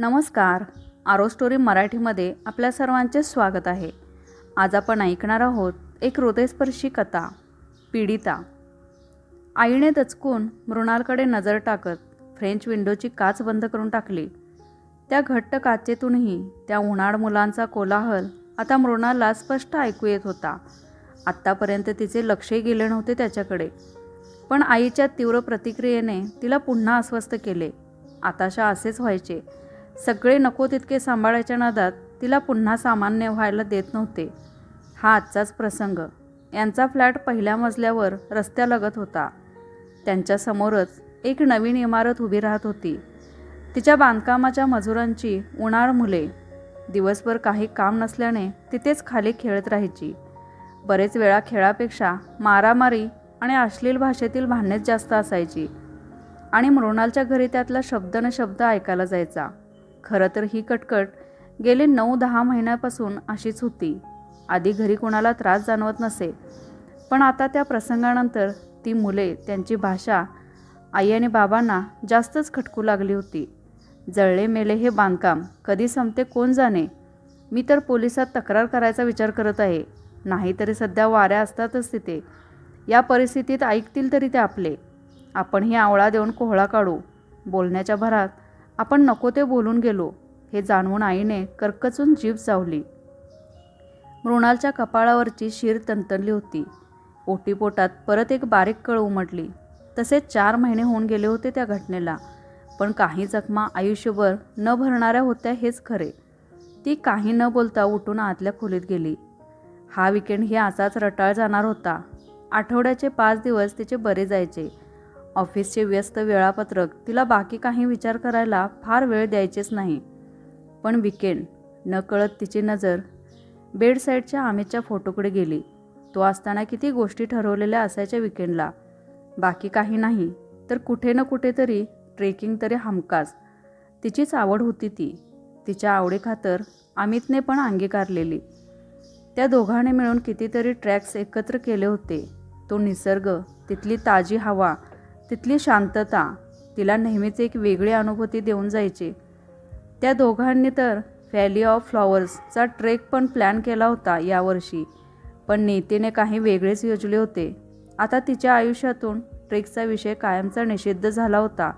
नमस्कार. आरो स्टोरी मराठीमध्ये आपल्या सर्वांचे स्वागत आहे. आज आपण ऐकणार आहोत एक हृदयस्पर्शी कथा पीडिता. आईने दचकून मृणालकडे नजर टाकत फ्रेंच विंडोची काच बंद करून टाकली. त्या घट्ट काचेतूनही त्या उन्हाळ मुलांचा कोलाहल आता मृणालला स्पष्ट ऐकू येत होता. आत्तापर्यंत तिचे लक्षही गेले नव्हते त्याच्याकडे. पण आईच्या तीव्र प्रतिक्रियेने तिला पुन्हा अस्वस्थ केले. आताशा असेच व्हायचे. सगळे नको तितके सांभाळायच्या नादात तिला पुन्हा सामान्य व्हायला देत नव्हते. हा आजचाच प्रसंग. यांचा फ्लॅट पहिल्या मजल्यावर रस्त्यालगत होता. त्यांच्यासमोरच एक नवीन इमारत उभी राहत होती. तिच्या बांधकामाच्या मजुरांची उन्हाळ मुले. दिवसभर काही काम नसल्याने तिथेच खाली खेळत राहायची. बरेच वेळा खेळापेक्षा मारामारी आणि अश्लील भाषेतील भांडणेच जास्त असायची. आणि मृणालच्या घरी त्यातला शब्द न शब्द ऐकायला जायचा. खरं तर ही कटकट गेले नऊ दहा महिन्यापासून अशीच होती. आधी घरी कोणाला त्रास जाणवत नसे पण आता त्या प्रसंगानंतर ती मुले त्यांची भाषा आई आणि बाबांना जास्तच खटकू लागली होती. जळले मेले हे बांधकाम कधी संपते कोण जाणे? मी तर पोलिसात तक्रार करायचा विचार करत आहे. नाहीतरी सध्या वाऱ्या असतातच तिथे. या परिस्थितीत ऐकतील तरी ते आपले. आपण ही आवळा देऊन कोहळा काढू. बोलण्याच्या भरात आपण नको ते बोलून गेलो हे जाणवून आईने कर्कचून जीभ चावली. मृणालच्या कपाळावरची शीर तंतनली होती. ओटीपोटात परत एक बारीक कळ उमटली. तसेच चार महिने होऊन गेले होते त्या घटनेला पण काही जखमा आयुष्यभर न भरणाऱ्या होत्या हेच खरे. ती काही न बोलता उठून आतल्या खोलीत गेली. हा विकेंड ही असाच रटाळ जाणार होता. आठवड्याचे पाच दिवस तिचे बरे जायचे. ऑफिसचे व्यस्त वेळापत्रक तिला बाकी काही विचार करायला फार वेळ द्यायचेच नाही. पण विकेंड नकळत तिची नजर बेडसाईडच्या आमितच्या फोटोकडे गेली. तो असताना किती गोष्टी ठरवलेल्या असायच्या विकेंडला बाकी काही नाही तर कुठे ना कुठेतरी ट्रेकिंग तरी हमखास. तिचीच आवड होती ती. तिच्या आवडीखातर अमितने पण अंगीकारलेली. त्या दोघांनी मिळून कितीतरी ट्रॅक्स एकत्र केले होते. तो निसर्ग तिथली ताजी हवा तिथली शांतता तिला नेहमीच एक वेगळी अनुभूती देऊन जायची. त्या दोघांनी तर व्हॅली ऑफ फ्लॉवर्सचा ट्रेक पण प्लॅन केला होता यावर्षी पण नेतेने काही वेगळेच योजले होते. आता तिच्या आयुष्यातून ट्रेकचा विषय कायमचा निषिद्ध झाला होता.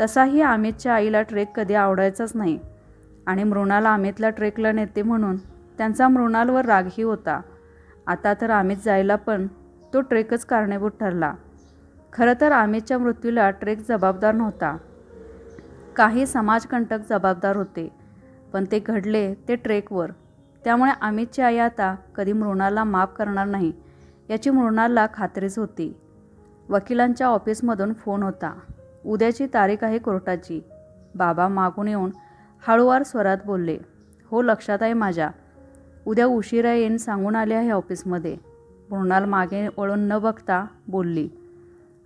तसाही अमितच्या आईला ट्रेक कधी आवडायचाच नाही आणि मृणाल अमितला ट्रेकला नेते म्हणून त्यांचा मृणालवर रागही होता. आता तर अमित जायला पण तो ट्रेकच कारणीभूत ठरला. खरं तर अमितच्या मृत्यूला ट्रेक जबाबदार नव्हता. काही समाजकंटक जबाबदार होते पण ते घडले ते ट्रेकवर. त्यामुळे अमितची आई आता कधी मृणाला माफ करणार नाही याची मृणाला खात्रीच होती. वकिलांच्या ऑफिसमधून फोन होता. उद्याची तारीख आहे कोर्टाची. बाबा मागून येऊन हळूवार स्वरात बोलले हो लक्षात आहे माझ्या. उद्या उशिरा येईन सांगून आले आहे ऑफिसमध्ये. मृणाल मागे वळून न बघता बोलली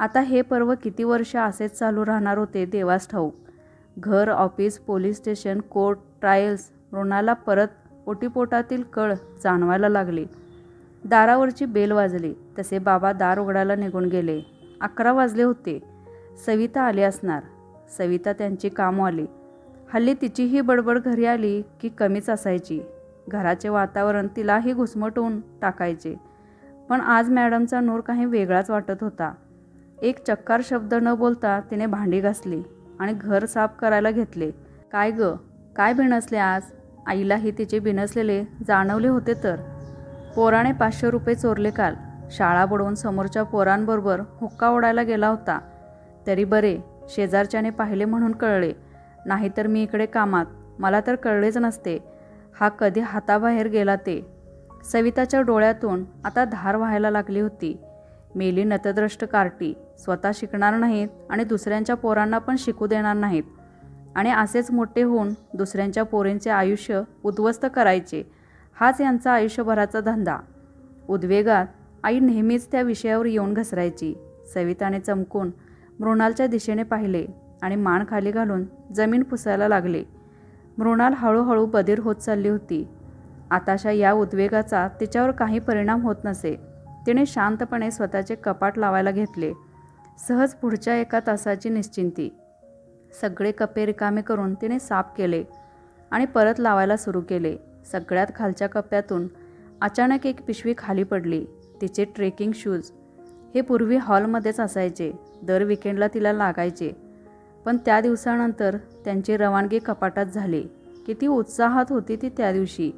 आता हे पर्व किती वर्ष असेच चालू राहणार होते देवास ठाऊक. घर office police station court trials मृणाला परत ओटीपोटातील कळ जाणवायला लागली. दारावरची बेल वाजली तसे बाबा दार उघडायला निघून गेले. अकरा वाजले होते. सविता आली असणार. सविता त्यांची कामं आली. हल्ली तिचीही बडबड घरी आली की कमीच असायची. घराचे वातावरण तिलाही घुसमटून टाकायचे. पण आज मॅडमचा नूर काही वेगळाच वाटत होता. एक चक्कार शब्द न बोलता तिने भांडी घासली आणि घर साफ करायला घेतले. काय ग? काय भिणसले आज? आईलाही तिचे बिनसलेले जाणवले होते तर. पोराने पाचशे रुपये चोरले काल. शाळा बुडवून समोरच्या पोरांबरोबर हुक्का ओढायला गेला होता. तरी बरे शेजारच्याने पाहिले म्हणून कळले. नाहीतर मी इकडे कामात. मला तर कळलेच नसते. हा कधी हाताबाहेर गेला ते. सविताच्या डोळ्यातून आता धार व्हायला लागली होती. मेली नतद्रष्ट कार्टी स्वतः शिकणार नाहीत आणि दुसऱ्यांच्या पोरांना पण शिकू देणार नाहीत. आणि असेच मोठे होऊन दुसऱ्यांच्या पोरींचे आयुष्य उद्ध्वस्त करायचे हाच यांचा आयुष्यभराचा धंदा. उद्वेगात आई नेहमीच त्या विषयावर येऊन घसरायची. सविताने चमकून मृणालच्या दिशेने पाहिले आणि मान खाली घालून जमीन पुसायला लागले. मृणाल हळूहळू बधीर होत चालली होती. आताशा या उद्वेगाचा तिच्यावर काही परिणाम होत नसे. तिने शांतपणे स्वतःचे कपाट लावायला घेतले. सहज पुढच्या एका तासाची निश्चिंती. सगळे कप्पे रिकामे करून तिने साफ केले आणि परत लावायला सुरू केले. सगळ्यात खालच्या कप्प्यातून अचानक एक पिशवी खाली पडली. तिचे ट्रेकिंग शूज. हे पूर्वी हॉलमध्येच असायचे. दर विकेंडला तिला लागायचे. पण त्या दिवसानंतर त्यांची रवानगी कपाटात झाली. किती उत्साहात होती ती त्या दिवशी.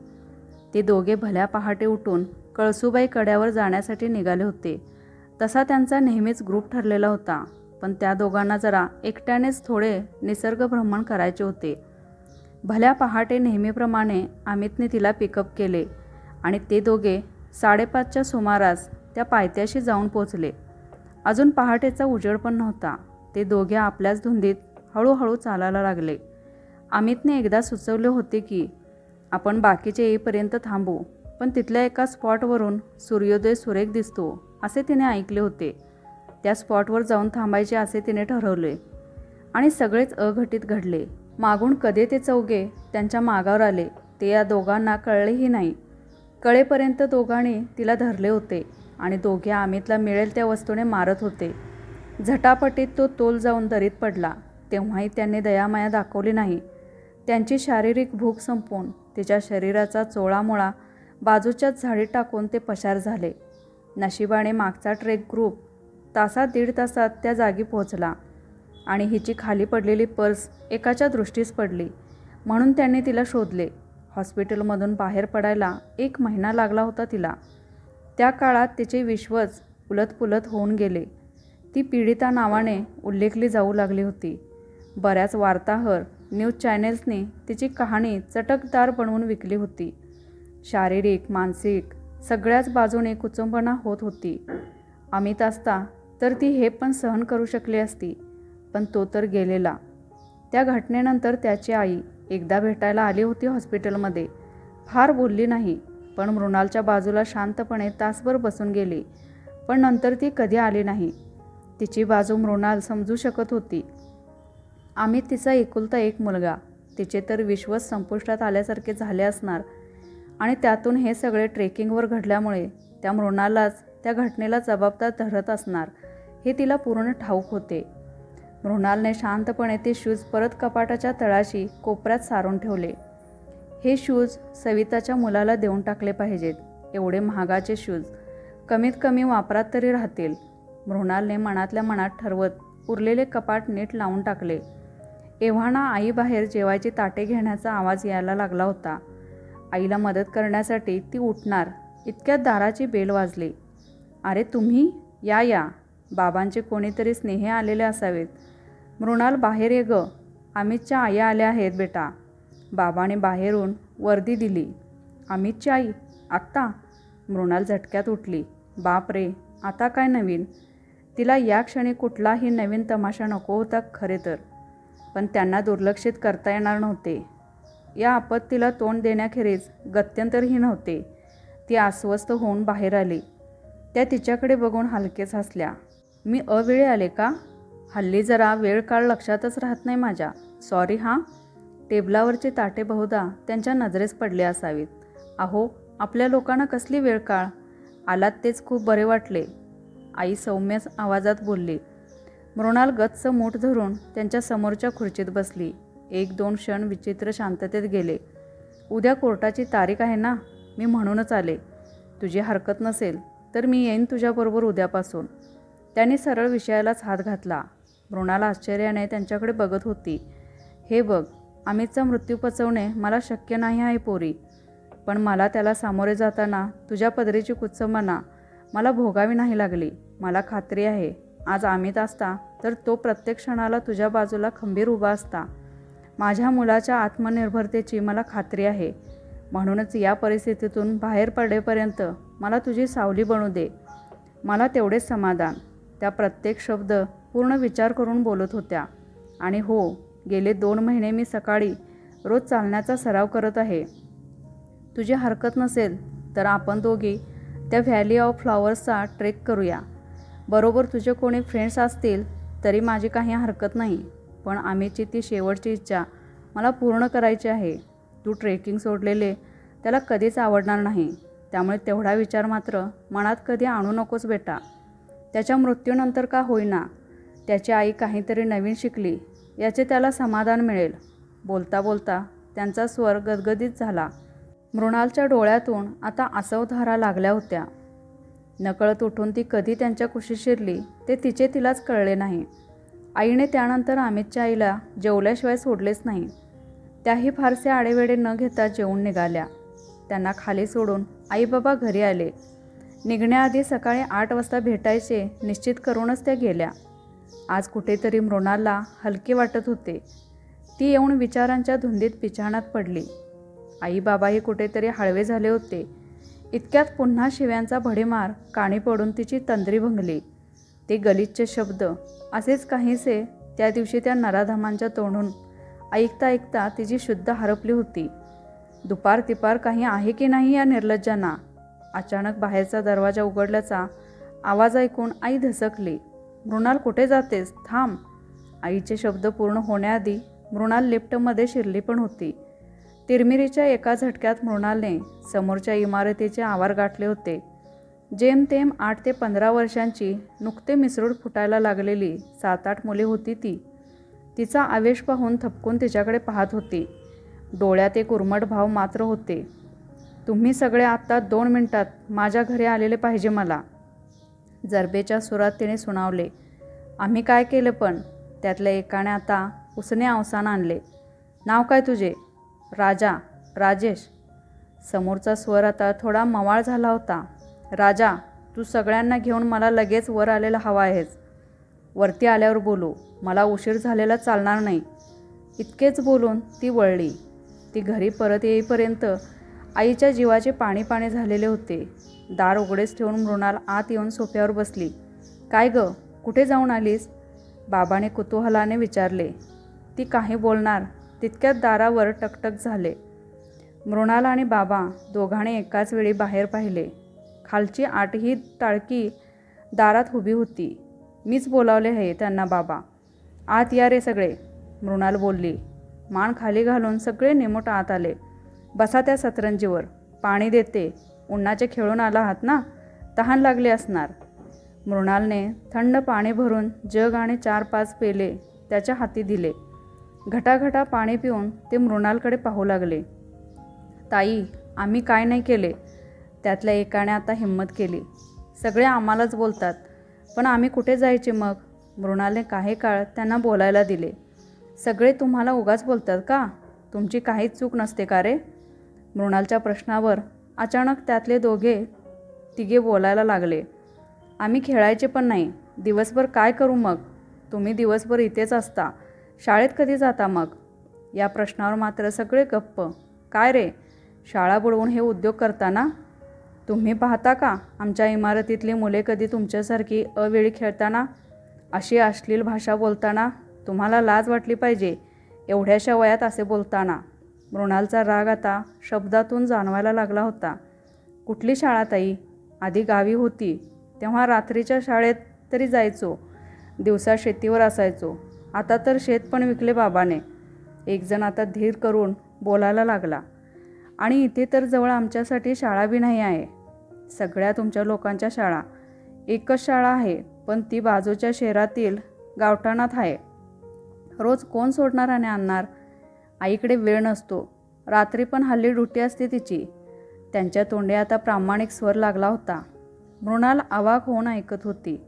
ते दोघे भल्या पहाटे उठून कळसूबाई कड्यावर जाण्यासाठी निघाले होते. तसा त्यांचा नेहमीच ग्रुप ठरलेला होता. पण त्या दोघांना जरा एकट्यानेच थोडे निसर्ग भ्रमण करायचे होते. भल्या पहाटे नेहमीप्रमाणे अमितने तिला पिकअप केले आणि ते दोघे साडेपाचच्या सुमारास त्या पायथ्याशी जाऊन पोचले. अजून पहाटेचा उजेड पण नव्हता. ते दोघे आपल्याच धुंदीत हळूहळू चालायला लागले. अमितने एकदा सुचवले होते की आपण बाकीचे येईपर्यंत थांबू. पण तिथल्या एका स्पॉटवरून सूर्योदय सुरेख दिसतो असे तिने ऐकले होते. त्या स्पॉटवर जाऊन थांबायचे असे तिने ठरवले. आणि सगळेच अघटित घडले. मागून कधी ते चौघे त्यांच्या मागावर आले ते या दोघांना कळलेही नाही. कळेपर्यंत दोघांनी तिला धरले होते आणि दोघे अमितला मिळेल त्या वस्तूने मारत होते. झटापटीत तो तोल जाऊन दरीत पडला. तेव्हाही त्यांनी दयामाया दाखवली नाही. त्यांची शारीरिक भूक संपवून तिच्या शरीराचा चोळामोळा बाजूच्याच झाडी टाकून ते पसार झाले. नशिबाने मागचा ट्रेक ग्रुप तासात दीड तासात त्या जागी पोहोचला आणि हिची खाली पडलेली पर्स एकाच्या दृष्टीस पडली. म्हणून त्यांनी तिला शोधले. हॉस्पिटलमधून बाहेर पडायला एक महिना लागला होता तिला. त्या काळात तिचे विश्वच उलतपुलत होऊन गेले. ती पीडिता नावाने उल्लेखली जाऊ लागली होती. बऱ्याच वार्ताहर न्यूज चॅनेल्सनी तिची कहाणी चटकदार बनवून विकली होती. शारीरिक मानसिक सगळ्याच बाजूने कुचंबणा होत होती. अमित असता तर ती हे पण सहन करू शकली असती पण तो तर गेलेला. त्या घटनेनंतर त्याची आई एकदा भेटायला आली होती हॉस्पिटलमध्ये. फार बोलली नाही पण मृणालच्या बाजूला शांतपणे तासभर बसून गेली पण नंतर ती कधी आली नाही. तिची बाजू मृणाल समजू शकत होती. आम्ही तिचा एकुलता एक मुलगा तिचे तर विश्वच संपुष्टात आल्यासारखे झाले असणार आणि त्यातून हे सगळे ट्रेकिंगवर घडल्यामुळे त्या मृणालाच त्या घटनेला जबाबदार धरत असणार हे तिला पूर्ण ठाऊक होते. मृणालने शांतपणे ते शूज परत कपाटाच्या तळाशी कोपऱ्यात सारून ठेवले. हे शूज सविताच्या मुलाला देऊन टाकले पाहिजेत. एवढे महागाचे शूज कमीत कमी वापरात तरी राहतील. मृणालने मनातल्या मनात ठरवत उरलेले कपाट नीट लावून टाकले. एव्हाना आई बाहेर जेवायची ताटे घेण्याचा आवाज यायला लागला होता. आईला मदत करण्यासाठी ती उठणार. इतक्यात दाराची बेल वाजली. अरे तुम्ही? या या. बाबांचे कोणीतरी स्नेहे आलेले असावेत. मृणाल बाहेर ये ग. अमितच्या आई आल्या आहेत बेटा. बाबाने बाहेरून वर्दी दिली. अमितची आई? आत्ता? मृणाल झटक्यात उठली. बाप रे आता काय नवीन? तिला या क्षणी कुठलाही नवीन तमाशा नको होता खरे तर. पण त्यांना दुर्लक्षित करता येणार नव्हते. या आपत्तीला तोंड देण्याखेरीज गत्यंतरही नव्हते ती अस्वस्थ होऊन बाहेर आली. त्या तिच्याकडे बघून हलकेच हसल्या मी अवेळी आले का? हल्ली जरा वेळ काळ लक्षातच राहत नाही माझ्या. सॉरी हां? टेबलावरचे ताटे बहुधा त्यांच्या नजरेस पडले असावीत. अहो आपल्या लोकांना कसली वेळ काळ? आलात तेच खूप बरे वाटले. आई सौम्य आवाजात बोलली. मृणाल गच्च मूठ धरून त्यांच्या समोरच्या खुर्चीत बसली. एक दोन क्षण विचित्र शांततेत गेले. उद्या कोर्टाची तारीख आहे ना? मी म्हणूनच आले. तुझी हरकत नसेल तर मी येईन तुझ्याबरोबर उद्यापासून. त्यांनी सरळ विषयालाच हात घातला. मृणाला आश्चर्याने त्यांच्याकडे बघत होती. हे बघ अमितचा मृत्यू पचवणे मला शक्य नाही आहे पोरी. पण मला त्याला सामोरे जाताना तुझ्या पदरीची कुचंबना मला भोगावी नाही लागली. मला खात्री आहे. आज अमित असता तर तो प्रत्येक क्षणाला तुझ्या बाजूला खंबीर उभा असता. माझ्या मुलाच्या आत्मनिर्भरतेची मला खात्री आहे. म्हणूनच या परिस्थितीतून बाहेर पडेपर्यंत मला तुझी सावली बनू दे. मला तेवढेच समाधान. त्या प्रत्येक शब्द पूर्ण विचार करून बोलत होत्या. आणि हो गेले दोन महिने मी सकाळी रोज चालण्याचा सराव करत आहे. तुझी हरकत नसेल तर आपण दोघी त्या व्हॅली ऑफ फ्लॉवर्सचा ट्रेक करूया. बरोबर तुझे कोणी फ्रेंड्स असतील तरी माझी काही हरकत नाही. पण आम्हीची ती शेवटची इच्छा मला पूर्ण करायची आहे. तू ट्रेकिंग सोडलेले त्याला कधीच आवडणार नाही. त्यामुळे तेवढा विचार मात्र मनात कधी आणू नकोस बेटा. त्याच्या मृत्यूनंतर का होईना? त्याची आई काहीतरी नवीन शिकली याचे त्याला समाधान मिळेल. बोलता बोलता त्यांचा स्वर गदगदीत झाला. मृणालच्या डोळ्यातून आता आसवधारा लागल्या होत्या. नकळत उठून ती कधी त्यांच्या कुशीत शिरली ते तिचे तिलाच कळले नाही. आईने त्यानंतर अमितच्या आईला जेवल्याशिवाय सोडलेच नाही. त्याही फारसे आडेवेडे न घेता जेवून निघाल्या. त्यांना खाली सोडून आई बाबा घरी आले. निघण्याआधी सकाळी आठ वाजता भेटायचे निश्चित करूनच त्या गेल्या. आज कुठेतरी मृणाला हलके वाटत होते. ती येऊन विचारांच्या धुंदीत पिछाणात पडली. आईबाबाही कुठेतरी हळवे झाले होते. इतक्यात पुन्हा शिव्यांचा भडीमार काणी पडून तिची तंद्री भंगली. ते गलिच्छ शब्द असेच काहीसे त्या दिवशी त्या नराधामांच्या तोंडून ऐकता ऐकता तिची शुद्ध हरपली होती. दुपार तिपार काही आहे की नाही या निर्लज्जांना? अचानक बाहेरचा दरवाजा उघडल्याचा आवाज ऐकून आई धसकली. मृणाल कुठे जातेस? थांब. आईचे शब्द पूर्ण होण्याआधी मृणाल लिफ्टमध्ये शिरली पण होती. तिरमिरीच्या एका झटक्यात मृणालने समोरच्या इमारतीचे आवार गाठले होते. जेमतेम आठ ते पंधरा वर्षांची नुकते मिसरूड फुटायला लागलेली सात आठ मुले होती ती. तिचा आवेश पाहून थपकून तिच्याकडे पाहत होती. डोळ्यात एक उर्मट भाव मात्र होते. तुम्ही सगळे आत्ता दोन मिनटात माझ्या घरी आलेले पाहिजे मला. जरबेच्या सुरात तिने सुनावले. आम्ही काय केलं पण? त्यातल्या एकाने आता उसने अवसान आणले. नाव काय तुझे? राजा राजेश. समोरचा स्वर आता थोडा मवाळ झाला होता. राजा तू सगळ्यांना घेऊन मला लगेच वर आलेला हवा आहेस. वरती आल्यावर बोलू मला उशीर झालेला चालणार नाही. इतकेच बोलून ती वळली. ती घरी परत येईपर्यंत आईच्या जीवाचे पाणी पाणी झालेले होते. दार उघडेच ठेवून मृणाल आत येऊन सोफ्यावर बसली. काय ग कुठे जाऊन आलीस? बाबाने कुतूहलाने विचारले. ती काही बोलणार. तितक्यात दारावर टकटक झाले. मृणाल आणि बाबा दोघांनी एकाच वेळी बाहेर पाहिले. खालची आठही टाळकी दारात उभी होती. मीच बोलावले आहे त्यांना बाबा. आत या रे सगळे मृणाल बोलली. मान खाली घालून सगळे निमोट आत आले. बसा त्या सतरंजीवर. पाणी देते. उन्हाचे खेळून आला आहात ना? तहान लागले असणार. मृणालने थंड पाणी भरून जग आणि चार पाच पेले त्याच्या हाती दिले. घटाघटा पाणी पिऊन ते मृणालकडे पाहू लागले. ताई आम्ही काय नाही केले. त्यातल्या एकाने आता हिंमत केली. सगळे आम्हालाच बोलतात पण आम्ही कुठे जायचे मग? मृणालने काही काळ त्यांना बोलायला दिले. सगळे तुम्हाला उगाच बोलतात का? तुमची काहीच चूक नसते का रे? मृणालच्या प्रश्नावर अचानक त्यातले दोघे तिघे बोलायला लागले. आम्ही खेळायचे पण नाही. दिवसभर काय करू मग? तुम्ही दिवसभर इथेच असता. शाळेत कधी जाता मग? या प्रश्नावर मात्र सगळे गप्प. काय रे? शाळा बुडवून हे उद्योग करताना तुम्ही पाहता का? आमच्या इमारतीतली मुले कधी तुमच्यासारखी अवेळी खेळताना? अशी अश्लील भाषा बोलताना? तुम्हाला लाज वाटली पाहिजे एवढ्याशा वयात असे बोलताना. मृणालचा राग आता शब्दातून जाणवायला लागला होता. कुठली शाळा ताई? आधी गावी होती. तेव्हा रात्रीच्या शाळेत तरी जायचो. दिवसा शेतीवर असायचो. आता तर शेत पण विकले बाबाने. एकजण आता धीर करून बोलायला लागला. आणि इथे तर जवळ आमच्यासाठी शाळा बी नाही आहे. सगळ्या तुमच्या लोकांच्या शाळा. एकच शाळा आहे पण ती बाजूच्या शहरातील गावठाणात आहे. रोज कोण सोडणार आणि आणणार? आईकडे वेळ नसतो. रात्री पण हल्ली ड्युटी असते तिची. त्यांच्या तोंडे आता प्रामाणिक स्वर लागला होता. मृणाल आवाक होऊन ऐकत होती.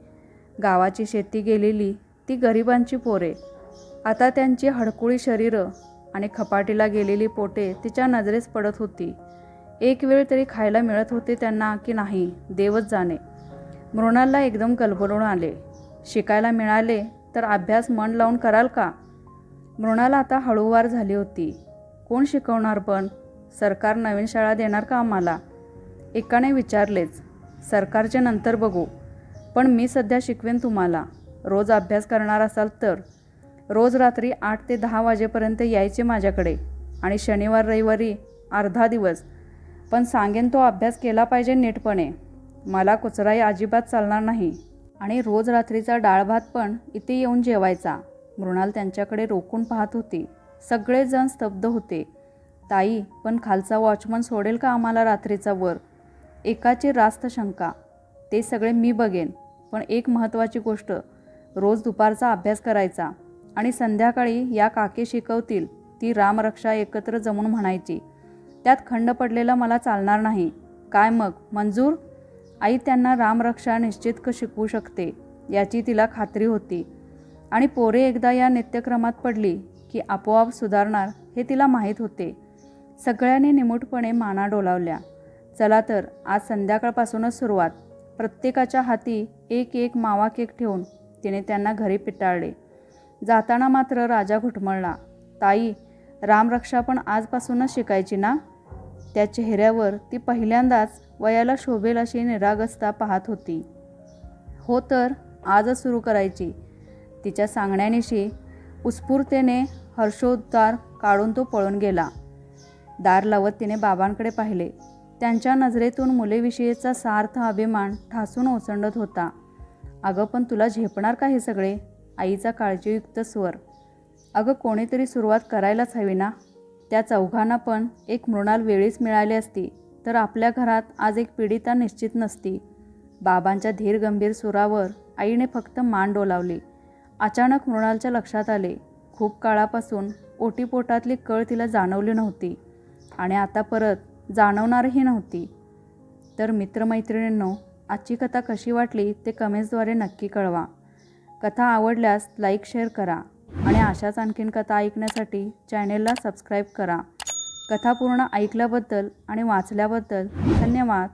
गावाची शेती गेलेली ती गरिबांची पोरे. आता त्यांची हडकुळी शरीरं आणि खपाटीला गेलेली पोटे तिच्या नजरेस पडत होती. एक वेळ तरी खायला मिळत होते त्यांना की नाही देवच जाणे. मृणालला एकदम गलबलून आले. शिकायला मिळाले तर अभ्यास मन लावून कराल का? मृणाला आता हळूवार झाली होती. कोण शिकवणार पण? सरकार नवीन शाळा देणार का आम्हाला? एकाने विचारलेच. सरकारचे नंतर बघू. पण मी सध्या शिकवेन तुम्हाला. रोज अभ्यास करणार असाल तर. रोज रात्री आठ ते दहा वाजेपर्यंत यायचे माझ्याकडे. आणि शनिवार रविवारी अर्धा दिवस. पण सांगेन तो अभ्यास केला पाहिजे नीटपणे. मला कुचराई अजिबात चालणार नाही. आणि रोज रात्रीचा डाळ भात पण इथे येऊन जेवायचा. मृणाल त्यांच्याकडे रोखून पाहत होती. सगळेजण स्तब्ध होते. ताई पण खालचा वॉचमन सोडेल का आम्हाला रात्रीचा वर? एकाची रास्त शंका. ते सगळे मी बघेन. पण एक महत्त्वाची गोष्ट. रोज दुपारचा अभ्यास करायचा. आणि संध्याकाळी या काकी शिकवतील. ती रामरक्षा एकत्र जमून म्हणायची. त्यात खंड पडलेलं मला चालणार नाही. काय मग? मंजूर? आई त्यांना रामरक्षा निश्चित शिकवू शकते याची तिला खात्री होती. आणि पोरे एकदा या नित्यक्रमात पडली की आपोआप सुधारणार हे तिला माहीत होते. सगळ्यांनी निमूटपणे माना डोलावल्या. चला तर आज संध्याकाळपासूनच सुरुवात. प्रत्येकाच्या हाती एक एक मावा केक ठेवून तिने त्यांना घरी पिटाळले. जाताना मात्र राजा घुटमळला. ताई रामरक्षा पण आजपासूनच शिकायची ना? त्या चेहऱ्यावर ती पहिल्यांदाच वयाला शोभेल अशी निरागसता पाहत होती. हो तर आजच सुरू करायची. तिच्या सांगण्यानिशी उत्स्फूर्तेने हर्षोद्गार काढून तो पळून गेला. दार लावत तिने बाबांकडे पाहिले. त्यांच्या नजरेतून मुलेविषयीचा सार्थ अभिमान ठासून ओसंडत होता. अगं पण तुला झेपणार का हे सगळे? आईचा काळजीयुक्त स्वर. अगं कोणीतरी सुरुवात करायलाच हवी ना? त्या चौघांना पण एक मृणाल वेळीच मिळाली असती तर आपल्या घरात आज एक पीडिता निश्चित नसती. बाबांच्या धीरगंभीर सुरावर आईने फक्त मान डोलावली. अचानक मृणालच्या लक्षात आले. खूप काळापासून ओटीपोटातली कळ तिला जाणवली नव्हती आणि आता परत जाणवणारही नव्हती. तर मित्रमैत्रिणींनो आजची कथा कशी वाटली ते कमेंट्सद्वारे नक्की कळवा. कथा आवडल्यास लाईक शेअर करा. आणि अशाच आणखीन कथा ऐकण्यासाठी चॅनेलला सबस्क्राईब करा. कथा पूर्ण ऐकल्याबद्दल आणि वाचल्याबद्दल धन्यवाद.